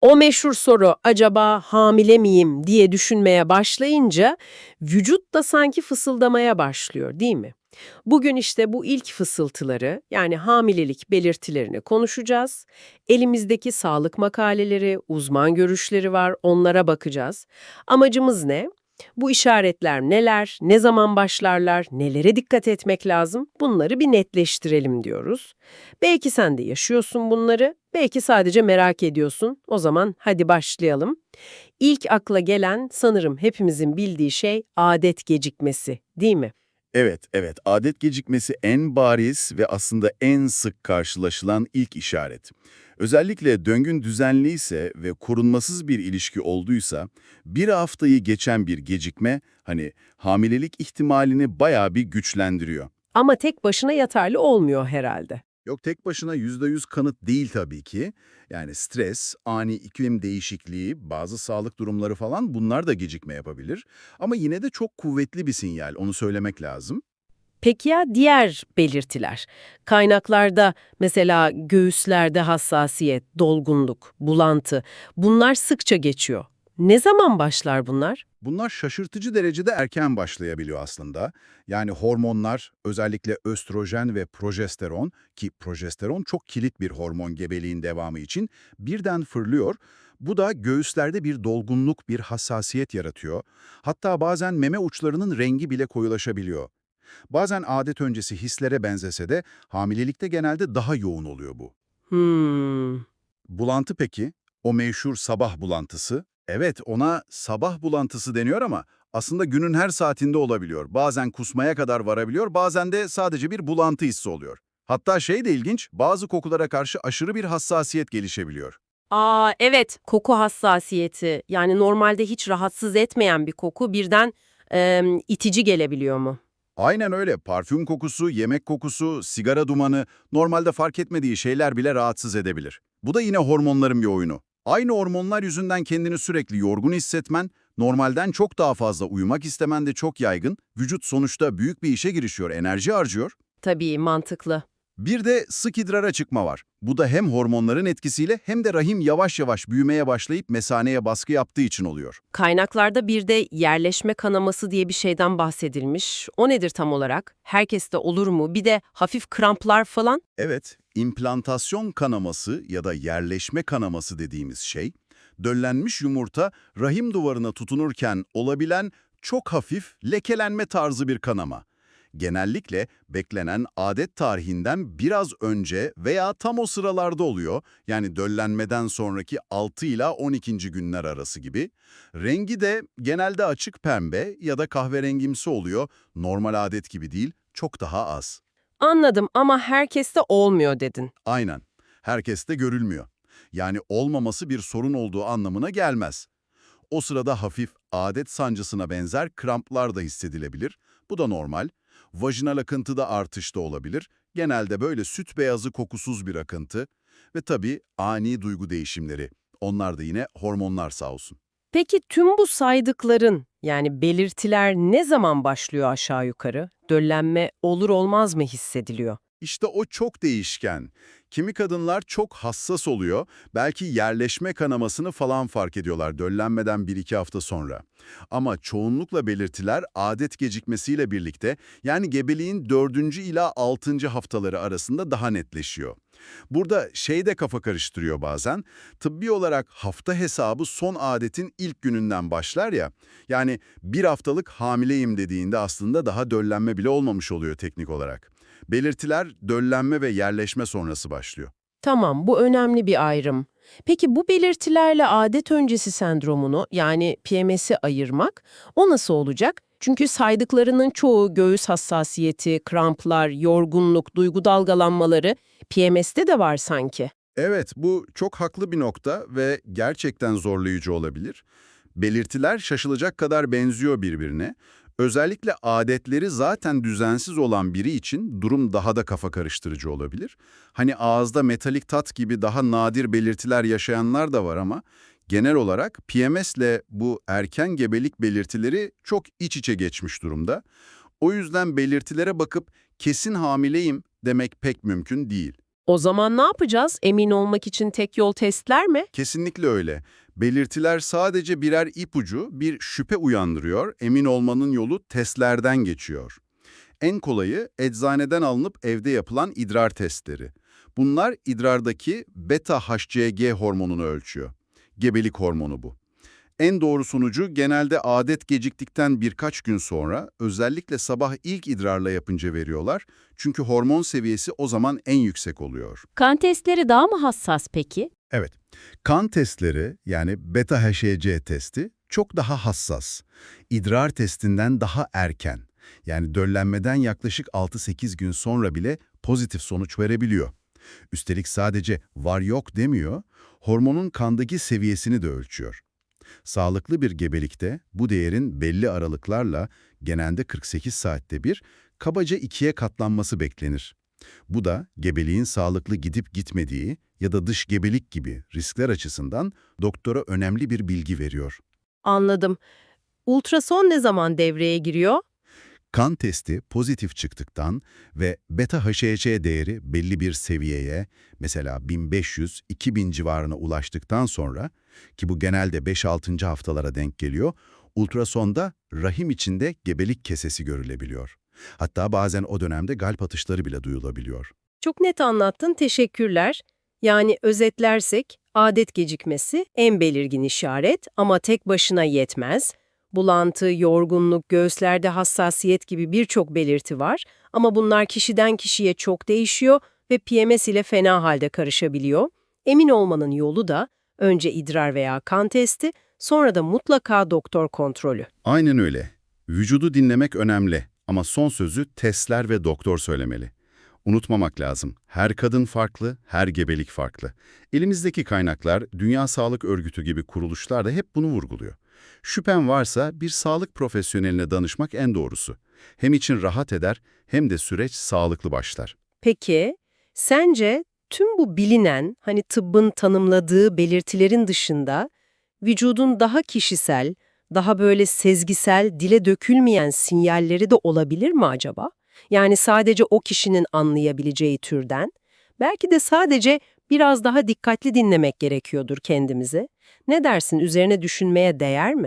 O meşhur soru acaba hamile miyim diye düşünmeye başlayınca vücut da sanki fısıldamaya başlıyor değil mi? Bugün işte bu ilk fısıltıları yani hamilelik belirtilerini konuşacağız. Elimizdeki sağlık makaleleri, uzman görüşleri var onlara bakacağız. Amacımız ne? Bu işaretler neler, ne zaman başlarlar, nelere dikkat etmek lazım bunları bir netleştirelim diyoruz. Belki sen de yaşıyorsun bunları, belki sadece merak ediyorsun. O zaman hadi başlayalım. İlk akla gelen sanırım hepimizin bildiği şey adet gecikmesi, değil mi? Evet, evet. Adet gecikmesi en bariz ve aslında en sık karşılaşılan ilk işaret. Özellikle döngün düzenli ise ve korunmasız bir ilişki olduysa, bir haftayı geçen bir gecikme, hani hamilelik ihtimalini bayağı bir güçlendiriyor. Ama tek başına yeterli olmuyor herhalde. Yok tek başına %100 kanıt değil tabii ki. Yani stres, ani iklim değişikliği, bazı sağlık durumları falan bunlar da gecikme yapabilir. Ama yine de çok kuvvetli bir sinyal, onu söylemek lazım. Peki ya diğer belirtiler? Kaynaklarda mesela göğüslerde hassasiyet, dolgunluk, bulantı bunlar sıkça geçiyor. Ne zaman başlar bunlar? Bunlar şaşırtıcı derecede erken başlayabiliyor aslında. Yani hormonlar, özellikle östrojen ve progesteron ki progesteron çok kilit bir hormon gebeliğin devamı için birden fırlıyor. Bu da göğüslerde bir dolgunluk, bir hassasiyet yaratıyor. Hatta bazen meme uçlarının rengi bile koyulaşabiliyor. Bazen adet öncesi hislere benzese de hamilelikte genelde daha yoğun oluyor bu. Hmm. Bulantı peki? O meşhur sabah bulantısı. Evet, ona sabah bulantısı deniyor ama aslında günün her saatinde olabiliyor. Bazen kusmaya kadar varabiliyor, bazen de sadece bir bulantı hissi oluyor. Hatta şey de ilginç, bazı kokulara karşı aşırı bir hassasiyet gelişebiliyor. Aa evet koku hassasiyeti yani normalde hiç rahatsız etmeyen bir koku birden e, itici gelebiliyor mu? Aynen öyle. Parfüm kokusu, yemek kokusu, sigara dumanı, normalde fark etmediği şeyler bile rahatsız edebilir. Bu da yine hormonların bir oyunu. Aynı hormonlar yüzünden kendini sürekli yorgun hissetmen, normalden çok daha fazla uyumak istemen de çok yaygın. Vücut sonuçta büyük bir işe girişiyor, enerji harcıyor. Tabii mantıklı. Bir de sık idrara çıkma var. Bu da hem hormonların etkisiyle hem de rahim yavaş yavaş büyümeye başlayıp mesaneye baskı yaptığı için oluyor. Kaynaklarda bir de yerleşme kanaması diye bir şeyden bahsedilmiş. O nedir tam olarak? Herkeste olur mu? Bir de hafif kramplar falan? Evet, implantasyon kanaması ya da yerleşme kanaması dediğimiz şey, döllenmiş yumurta rahim duvarına tutunurken olabilen çok hafif lekelenme tarzı bir kanama. Genellikle beklenen adet tarihinden biraz önce veya tam o sıralarda oluyor, yani döllenmeden sonraki 6 ila 12. günler arası gibi. Rengi de genelde açık pembe ya da kahverengimsi oluyor, normal adet gibi değil, çok daha az. Anladım ama herkeste olmuyor dedin. Aynen. Herkeste görülmüyor. Yani olmaması bir sorun olduğu anlamına gelmez. O sırada hafif adet sancısına benzer kramplar da hissedilebilir. Bu da normal. Vajinal akıntı da artışta olabilir. Genelde böyle süt beyazı kokusuz bir akıntı. Ve tabii ani duygu değişimleri. Onlar da yine hormonlar sağ olsun. Peki tüm bu saydıkların yani belirtiler ne zaman başlıyor aşağı yukarı? Döllenme olur olmaz mı hissediliyor? İşte o çok değişken. Kimi kadınlar çok hassas oluyor, belki yerleşme kanamasını falan fark ediyorlar döllenmeden 1-2 hafta sonra. Ama çoğunlukla belirtiler adet gecikmesiyle birlikte yani gebeliğin 4. ila 6. haftaları arasında daha netleşiyor. Burada şey de kafa karıştırıyor bazen, tıbbi olarak hafta hesabı son adetin ilk gününden başlar ya, yani bir haftalık hamileyim dediğinde aslında daha döllenme bile olmamış oluyor teknik olarak. Belirtiler döllenme ve yerleşme sonrası başlıyor. Tamam, bu önemli bir ayrım. Peki bu belirtilerle adet öncesi sendromunu yani PMS'i ayırmak o nasıl olacak? Çünkü saydıklarının çoğu göğüs hassasiyeti, kramplar, yorgunluk, duygu dalgalanmaları PMS'te de var sanki. Evet, bu çok haklı bir nokta ve gerçekten zorlayıcı olabilir. Belirtiler şaşılacak kadar benziyor birbirine. Özellikle adetleri zaten düzensiz olan biri için durum daha da kafa karıştırıcı olabilir. Hani ağızda metalik tat gibi daha nadir belirtiler yaşayanlar da var ama genel olarak PMS ile bu erken gebelik belirtileri çok iç içe geçmiş durumda. O yüzden belirtilere bakıp kesin hamileyim demek pek mümkün değil. O zaman ne yapacağız? Emin olmak için tek yol testler mi? Kesinlikle öyle. Belirtiler sadece birer ipucu, bir şüphe uyandırıyor, emin olmanın yolu testlerden geçiyor. En kolayı eczaneden alınıp evde yapılan idrar testleri. Bunlar idrardaki beta-HCG hormonunu ölçüyor. Gebelik hormonu bu. En doğru sonucu genelde adet geciktikten birkaç gün sonra özellikle sabah ilk idrarla yapınca veriyorlar. Çünkü hormon seviyesi o zaman en yüksek oluyor. Kan testleri daha mı hassas peki? Evet, kan testleri yani beta-HCG testi çok daha hassas. İdrar testinden daha erken yani döllenmeden yaklaşık 6-8 gün sonra bile pozitif sonuç verebiliyor. Üstelik sadece var yok demiyor, hormonun kandaki seviyesini de ölçüyor. Sağlıklı bir gebelikte bu değerin belli aralıklarla genelde 48 saatte bir kabaca ikiye katlanması beklenir. Bu da gebeliğin sağlıklı gidip gitmediği ya da dış gebelik gibi riskler açısından doktora önemli bir bilgi veriyor. Anladım. Ultrason ne zaman devreye giriyor? Kan testi pozitif çıktıktan ve beta-HCG değeri belli bir seviyeye, mesela 1500-2000 civarına ulaştıktan sonra, ki bu genelde 5-6. haftalara denk geliyor, ultrasonda rahim içinde gebelik kesesi görülebiliyor. Hatta bazen o dönemde kalp atışları bile duyulabiliyor. Çok net anlattın, teşekkürler. Yani özetlersek, adet gecikmesi en belirgin işaret ama tek başına yetmez. Bulantı, yorgunluk, göğüslerde hassasiyet gibi birçok belirti var ama bunlar kişiden kişiye çok değişiyor ve PMS ile fena halde karışabiliyor. Emin olmanın yolu da önce idrar veya kan testi, sonra da mutlaka doktor kontrolü. Aynen öyle. Vücudu dinlemek önemli ama son sözü testler ve doktor söylemeli. Unutmamak lazım. Her kadın farklı, her gebelik farklı. Elimizdeki kaynaklar, Dünya Sağlık Örgütü gibi kuruluşlar da hep bunu vurguluyor. Şüphen varsa bir sağlık profesyoneline danışmak en doğrusu. Hem için rahat eder hem de süreç sağlıklı başlar. Peki, sence tüm bu bilinen, hani tıbbın tanımladığı belirtilerin dışında vücudun daha kişisel, daha böyle sezgisel, dile dökülmeyen sinyalleri de olabilir mi acaba? Yani sadece o kişinin anlayabileceği türden. Belki de sadece biraz daha dikkatli dinlemek gerekiyordur kendimizi. Ne dersin, üzerine düşünmeye değer mi?